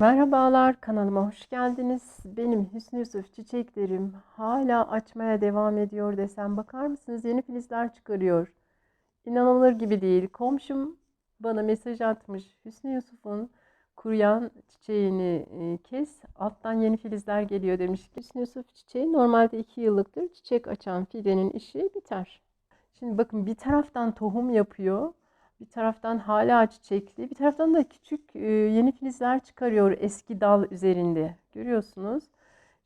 Merhabalar, kanalıma hoş geldiniz. Benim Hüsnü Yusuf çiçeklerim hala açmaya devam ediyor desem bakar mısınız? Yeni filizler çıkarıyor. İnanılır gibi değil. Komşum bana mesaj atmış. Hüsnü Yusuf'un kuruyan çiçeğini e, kes, alttan yeni filizler geliyor demiş. Hüsnü Yusuf çiçeği normalde 2 yıllıktır. Çiçek açan fidenin işi biter. Şimdi bakın bir taraftan tohum yapıyor. Bir taraftan hala çiçekli, bir taraftan da küçük e, yeni filizler çıkarıyor eski dal üzerinde. Görüyorsunuz.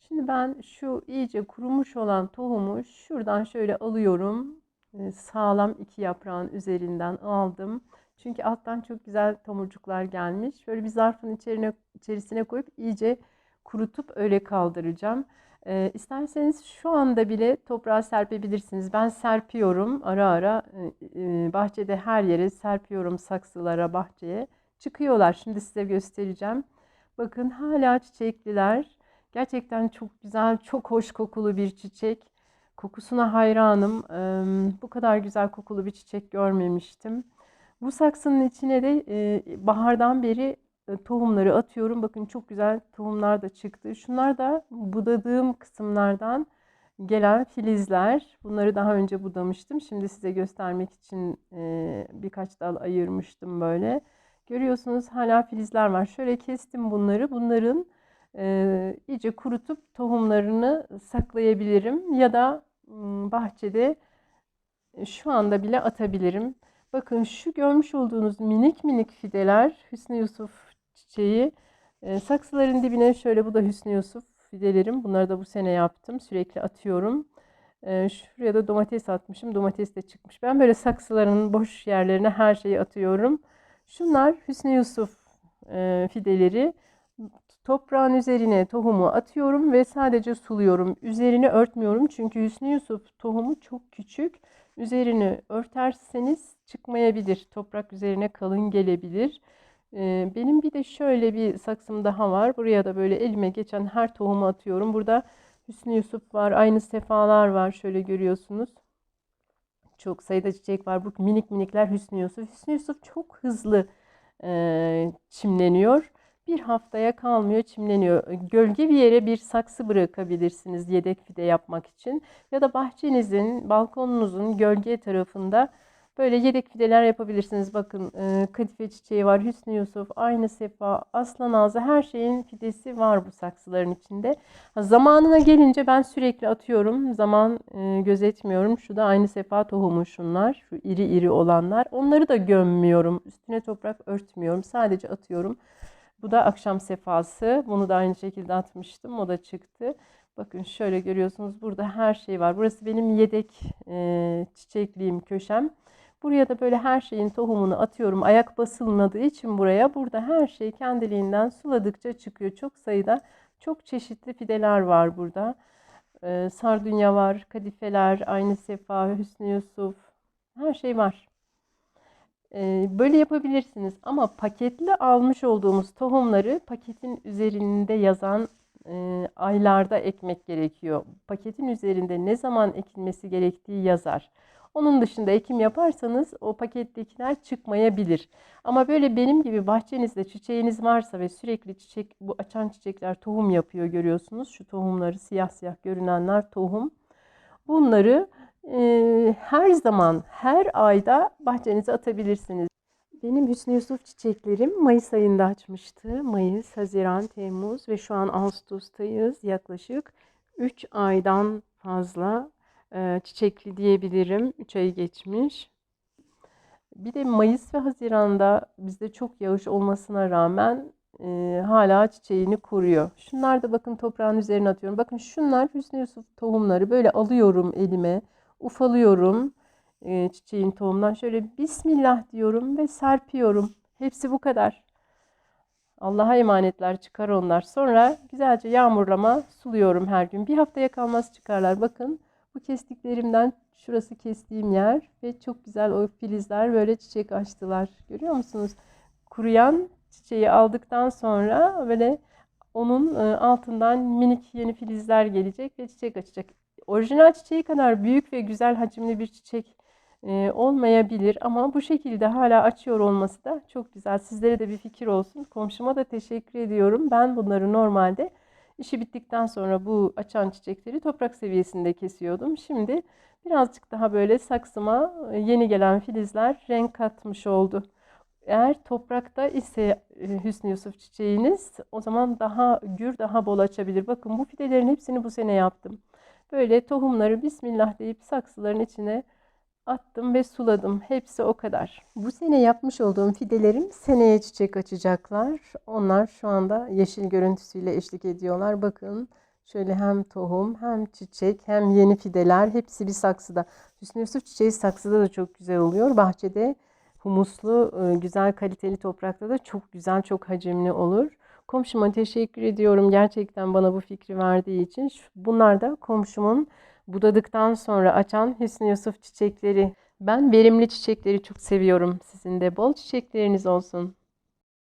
Şimdi ben şu iyice kurumuş olan tohumu şuradan şöyle alıyorum. E, Sağlam iki yaprağın üzerinden aldım. Çünkü alttan çok güzel tomurcuklar gelmiş. Böyle bir zarfın içerine, içerisine koyup iyice kurutup öyle kaldıracağım. E, isterseniz şu anda bile toprağa serpebilirsiniz. Ben serpiyorum ara ara e, e, bahçede her yere serpiyorum saksılara, bahçeye. Çıkıyorlar. Şimdi size göstereceğim. Bakın hala çiçekliler. Gerçekten çok güzel, çok hoş kokulu bir çiçek. Kokusuna hayranım. E, bu kadar güzel kokulu bir çiçek görmemiştim. Bu saksının içine de e, bahardan beri tohumları atıyorum. Bakın çok güzel tohumlar da çıktı. Şunlar da budadığım kısımlardan gelen filizler. Bunları daha önce budamıştım. Şimdi size göstermek için e, birkaç dal ayırmıştım böyle. Görüyorsunuz hala filizler var. Şöyle kestim bunları. Bunların e, iyice kurutup tohumlarını saklayabilirim. Ya da bahçede şu anda bile atabilirim. Bakın şu görmüş olduğunuz minik minik fideler Hüsnü Yusuf çiçeği. E, saksıların dibine şöyle bu da Hüsnü Yusuf fidelerim. Bunları da bu sene yaptım. Sürekli atıyorum. E, şuraya da domates atmışım. Domates de çıkmış. Ben böyle saksıların boş yerlerine her şeyi atıyorum. Şunlar Hüsnü Yusuf e, fideleri. Toprağın üzerine tohumu atıyorum ve sadece suluyorum. Üzerini örtmüyorum çünkü Hüsnü Yusuf tohumu çok küçük. Üzerini örterseniz çıkmayabilir. Toprak üzerine kalın gelebilir. Benim bir de şöyle bir saksım daha var. Buraya da böyle elime geçen her tohumu atıyorum. Burada Hüsnü Yusuf var. Aynı sefalar var. Şöyle görüyorsunuz. Çok sayıda çiçek var. Bu minik minikler Hüsnü Yusuf. Hüsnü Yusuf çok hızlı e, çimleniyor. Bir haftaya kalmıyor, çimleniyor. Gölge bir yere bir saksı bırakabilirsiniz yedek fide yapmak için. Ya da bahçenizin, balkonunuzun gölge tarafında Böyle yedek fideler yapabilirsiniz. Bakın e, kadife çiçeği var, Hüsnü Yusuf, aynı sefa, aslan ağzı her şeyin fidesi var bu saksıların içinde. Ha, zamanına gelince ben sürekli atıyorum. Zaman e, gözetmiyorum. Şu da aynı sefa tohumu şunlar. Şu iri iri olanlar. Onları da gömmüyorum. Üstüne toprak örtmüyorum. Sadece atıyorum. Bu da akşam sefası. Bunu da aynı şekilde atmıştım. O da çıktı. Bakın şöyle görüyorsunuz burada her şey var. Burası benim yedek e, çiçekliğim köşem. Buraya da böyle her şeyin tohumunu atıyorum. Ayak basılmadığı için buraya. Burada her şey kendiliğinden suladıkça çıkıyor. Çok sayıda çok çeşitli fideler var burada. Ee, sardunya var, kadifeler, aynı sefa, Hüsnü Yusuf. Her şey var. Ee, böyle yapabilirsiniz. Ama paketli almış olduğumuz tohumları paketin üzerinde yazan e, aylarda ekmek gerekiyor. Paketin üzerinde ne zaman ekilmesi gerektiği yazar. Onun dışında ekim yaparsanız o pakettekiler çıkmayabilir. Ama böyle benim gibi bahçenizde çiçeğiniz varsa ve sürekli çiçek bu açan çiçekler tohum yapıyor görüyorsunuz. Şu tohumları siyah siyah görünenler tohum. Bunları e, her zaman her ayda bahçenize atabilirsiniz. Benim Hüsnü Yusuf çiçeklerim Mayıs ayında açmıştı. Mayıs, Haziran, Temmuz ve şu an Ağustos'tayız. Yaklaşık 3 aydan fazla çiçekli diyebilirim. 3 ayı geçmiş. Bir de Mayıs ve Haziran'da bizde çok yağış olmasına rağmen e, hala çiçeğini koruyor. Şunlar da bakın toprağın üzerine atıyorum. Bakın şunlar Hüsnü Yusuf tohumları. Böyle alıyorum elime. Ufalıyorum e, çiçeğin tohumdan. Şöyle Bismillah diyorum ve serpiyorum. Hepsi bu kadar. Allah'a emanetler çıkar onlar. Sonra güzelce yağmurlama suluyorum her gün. Bir haftaya kalmaz çıkarlar. Bakın bu kestiklerimden şurası kestiğim yer ve çok güzel o filizler böyle çiçek açtılar. Görüyor musunuz? Kuruyan çiçeği aldıktan sonra böyle onun e, altından minik yeni filizler gelecek ve çiçek açacak. Orijinal çiçeği kadar büyük ve güzel hacimli bir çiçek e, olmayabilir ama bu şekilde hala açıyor olması da çok güzel. Sizlere de bir fikir olsun. Komşuma da teşekkür ediyorum. Ben bunları normalde işi bittikten sonra bu açan çiçekleri toprak seviyesinde kesiyordum. Şimdi birazcık daha böyle saksıma e, yeni gelen filizler renk katmış oldu. Eğer toprakta ise e, Hüsnü Yusuf çiçeğiniz o zaman daha gür, daha bol açabilir. Bakın bu fidelerin hepsini bu sene yaptım. Böyle tohumları Bismillah deyip saksıların içine attım ve suladım. Hepsi o kadar. Bu sene yapmış olduğum fidelerim seneye çiçek açacaklar. Onlar şu anda yeşil görüntüsüyle eşlik ediyorlar. Bakın şöyle hem tohum hem çiçek hem yeni fideler hepsi bir saksıda. Hüsnü Yusuf çiçeği saksıda da çok güzel oluyor. Bahçede humuslu, e, güzel kaliteli toprakta da çok güzel, çok hacimli olur. Komşuma teşekkür ediyorum gerçekten bana bu fikri verdiği için. Bunlar da komşumun budadıktan sonra açan Hüsnü Yusuf çiçekleri. Ben verimli çiçekleri çok seviyorum. Sizin de bol çiçekleriniz olsun.